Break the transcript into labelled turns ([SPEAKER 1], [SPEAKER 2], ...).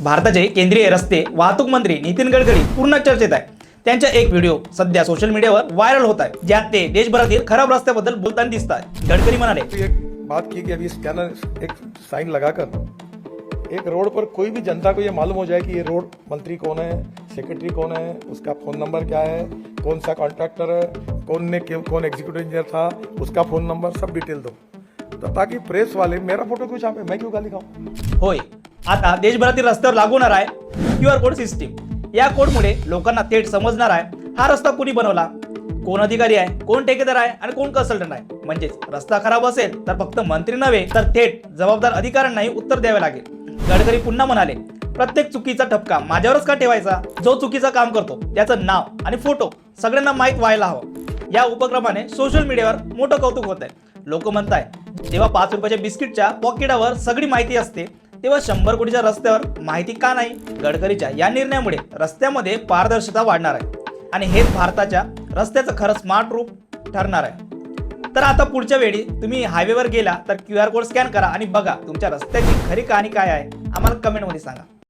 [SPEAKER 1] भारताचे केंद्रीय रस्ते वाहतूक मंत्री नितीन गडकरी पूर्ण चर्चेत आहे. त्यांचा एक व्हिडिओ सध्या सोशल मीडियावर व्हायरल होत आहे ज्यात ते देशभरातील खराब रस्त्याबद्दल बोलताना दिसत आहे गडकरी म्हणाले
[SPEAKER 2] तो एक बात की कि अभी स्कैनर एक साइन लगाकर एक रोड पर कोई भी जनता को ये मालूम हो जाए कि ये रोड मंत्री कौन है सेक्रेटरी कौन है उसका फोन नंबर क्या है कौन सा कॉन्ट्रैक्टर है कौन ने क्यों- कौन एग्जीक्यूटिव इंजीनियर था उसका फोन नंबर सब डिटेल दो। तो ताकि प्रेस वाले मेरा फोटो क्यों छापे? मैं क्यों गाली खाऊं?
[SPEAKER 1] होय आता देशभरातील रस्त्यावर लागू होणार आहे क्यू आर कोड सिस्टीम. या कोडमुळे लोकांना थेट समजणार आहे हा रस्ता कोणी बनवला? कोण अधिकारी आहे कोण ठेकेदार आहे आणि कोण कन्सल्टंट आहे? म्हणजेच रस्ता खराब असेल तर फक्त मंत्री नव्हे तर थेट जबाबदार अधिकाऱ्यांनाही उत्तर द्यावे लागेल. गडकरी पुन्हा म्हणाले प्रत्येक चुकीचा ठपका माझ्यावरच का ठेवायचा? जो चुकीचं काम करतो त्याचं नाव आणि फोटो सगळ्यांना माहीत व्हायला हवं. या उपक्रमाने सोशल मीडियावर मोठं कौतुक होत आहे लोक म्हणताय जेव्हा पाच रुपयाच्या बिस्किटच्या पॉकेटावर सगळी माहिती असते तेव्हा शंभर कोटीच्या रस्त्यावर माहिती का नाही? गडकरीच्या या निर्णयामुळे रस्त्यामध्ये पारदर्शकता वाढणार आहे. आणि हेच भारताच्या रस्त्याचं खरं स्मार्ट रूप ठरणार आहे. तर आता पुढच्या वेळी तुम्ही हायवेवर गेला तर क्यू आर कोड स्कॅन करा आणि बघा तुमच्या रस्त्याची खरी कहाणी काय आहे. आम्हाला कमेंटमध्ये सांगा.